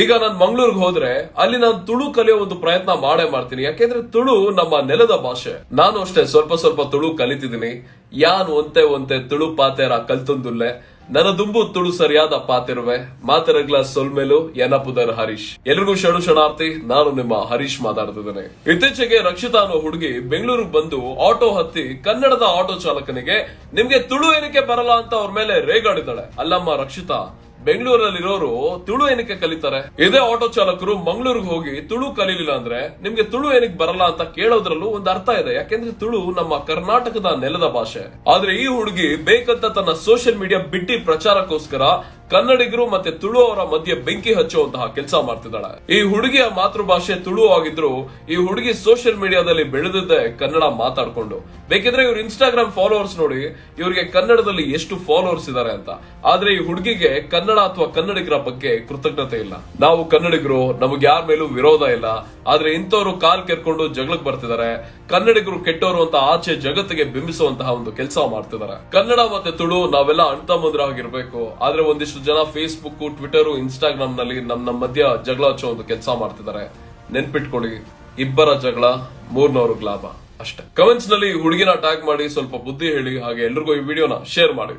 ಈಗ ನಾನು ಮಂಗಳೂರಿಗೆ ಹೋದ್ರೆ ಅಲ್ಲಿ ನಾನು ತುಳು ಕಲಿಯೋ ಒಂದು ಪ್ರಯತ್ನ ಮಾಡೇ ಮಾಡ್ತೀನಿ. ಯಾಕೆಂದ್ರೆ ತುಳು ನಮ್ಮ ನೆಲದ ಭಾಷೆ. ನಾನು ಅಷ್ಟೇ ಸ್ವಲ್ಪ ಸ್ವಲ್ಪ ತುಳು ಕಲಿತಿದ್ದೀನಿ. ಯಾನ್ ಒಂತೆ ಒಂತೆ ತುಳು ಪಾತೆರ ಕಲ್ತಂದುಲ್ಲೆ. ನನ್ನ ದುಂಬು ತುಳು ಸರಿಯಾದ ಪಾತಿರುವೆ. ಮಾತರಗ್ಲ ಸೊಲ್ಮೇಲು ಎನಪುದರ್ ಹರೀಶ್. ಎಲ್ರಿಗೂ ಶಣು ಶರಣಾರ್ಥಿ ನಾನು ನಿಮ್ಮ ಹರೀಶ್ ಮಾತಾಡ್ತಿದ್ದೇನೆ. ಇತ್ತೀಚೆಗೆ ರಕ್ಷಿತಾ ಅನ್ನೋ ಹುಡುಗಿ ಬೆಂಗಳೂರಿಗೆ ಬಂದು ಆಟೋ ಹತ್ತಿ ಕನ್ನಡದ ಆಟೋ ಚಾಲಕನಿಗೆ, ನಿಮ್ಗೆ ತುಳು ಏನಕ್ಕೆ ಬರಲ್ಲ ಅಂತ ಅವ್ರ ಮೇಲೆ ರೇಗಾಡಿದ್ದಾಳೆ? ಅಲ್ಲಮ್ಮ ರಕ್ಷಿತಾ ಬೆಂಗಳೂರಲ್ಲಿರೋರು ತುಳು ಏನಕ್ಕೆ ಕಲಿತಾರೆ? ಇದೇ ಆಟೋ ಚಾಲಕರು ಮಂಗಳೂರಿಗೆ ಹೋಗಿ ತುಳು ಕಲೀಲಿಲ್ಲ ಅಂದ್ರೆ ನಿಮ್ಗೆ ತುಳು ಏನಕ್ಕೆ ಬರಲ್ಲ ಅಂತ ಕೇಳೋದ್ರಲ್ಲೂ ಒಂದು ಅರ್ಥ ಇದೆ. ಯಾಕೆಂದ್ರೆ ತುಳು ನಮ್ಮ ಕರ್ನಾಟಕದ ನೆಲದ ಭಾಷೆ. ಆದ್ರೆ ಈ ಹುಡುಗಿ ಬೇಕಂತ ತನ್ನ ಸೋಷಿಯಲ್ ಮೀಡಿಯಾ ಬಿಟ್ಟಿ ಪ್ರಚಾರಕ್ಕೋಸ್ಕರ ಕನ್ನಡಿಗರು ಮತ್ತೆ ತುಳು ಅವರ ಮಧ್ಯೆ ಬೆಂಕಿ ಹಚ್ಚುವಂತಹ ಕೆಲಸ ಮಾಡ್ತಿದ್ದಾಳೆ. ಈ ಹುಡುಗಿಯ ಮಾತೃಭಾಷೆ ತುಳು ಆಗಿದ್ರು, ಈ ಹುಡುಗಿ ಸೋಷಿಯಲ್ ಮೀಡಿಯಾದಲ್ಲಿ ಬೆಳೆದಿದ್ದೆ ಕನ್ನಡ ಮಾತಾಡ್ಕೊಂಡು. ಬೇಕಿದ್ರೆ ಇವ್ರ ಇನ್ಸ್ಟಾಗ್ರಾಮ್ ಫಾಲೋವರ್ಸ್ ನೋಡಿ, ಇವರಿಗೆ ಕನ್ನಡದಲ್ಲಿ ಎಷ್ಟು ಫಾಲೋವರ್ಸ್ ಇದಾರೆ ಅಂತ. ಆದ್ರೆ ಈ ಹುಡುಗಿಗೆ ಕನ್ನಡ ಅಥವಾ ಕನ್ನಡಿಗರ ಬಗ್ಗೆ ಕೃತಜ್ಞತೆ ಇಲ್ಲ. ನಾವು ಕನ್ನಡಿಗರು, ನಮಗೆ ಯಾರ ಮೇಲೂ ವಿರೋಧ ಇಲ್ಲ. ಆದ್ರೆ ಇಂಥವ್ರು ಕಾಲ್ ಕೆರ್ಕೊಂಡು ಜಗಳಕ್ಕೆ ಬರ್ತಿದ್ದಾರೆ ಕನ್ನಡಿಗರು ಕೆಟ್ಟವರು ಅಂತ ಆಚೆ ಜಗತ್ತಿಗೆ ಬಿಂಬಿಸುವಂತಹ ಒಂದು ಕೆಲಸ ಮಾಡ್ತಿದ್ದಾರೆ ಕನ್ನಡ ಮತ್ತೆ ತುಳು ನಾವೆಲ್ಲ ಅಣ್ತಮ್ಮಂದ್ರ ಆಗಿರ್ಬೇಕು ಆದ್ರೆ ಒಂದಿಷ್ಟು ಜನ ಫೇಸ್ಬುಕ್ ಟ್ವಿಟರ್ ಇನ್ಸ್ಟಾಗ್ರಾಮ್ನಲ್ಲಿ ನಮ್ ನಮ್ಮ ಮಧ್ಯ ಜಗಳ ಹಚ್ಚೋ ಒಂದು ಕೆಲಸ ಮಾಡ್ತಿದ್ದಾರೆ. ನೆನ್ಪಿಟ್ಕೊಳ್ಳಿ, ಇಬ್ಬರ ಜಗಳ ಮೂರ್ನವ್ರಿಗೆ ಲಾಭ ಅಷ್ಟೇ. ಕಮೆಂಟ್ಸ್ನಲ್ಲಿ ಹುಡುಗಿನ ಟ್ಯಾಗ್ ಮಾಡಿ ಸ್ವಲ್ಪ ಬುದ್ಧಿ ಹೇಳಿ, ಹಾಗೆ ಎಲ್ರಿಗೂ ಈ ವಿಡಿಯೋನ ಶೇರ್ ಮಾಡಿ.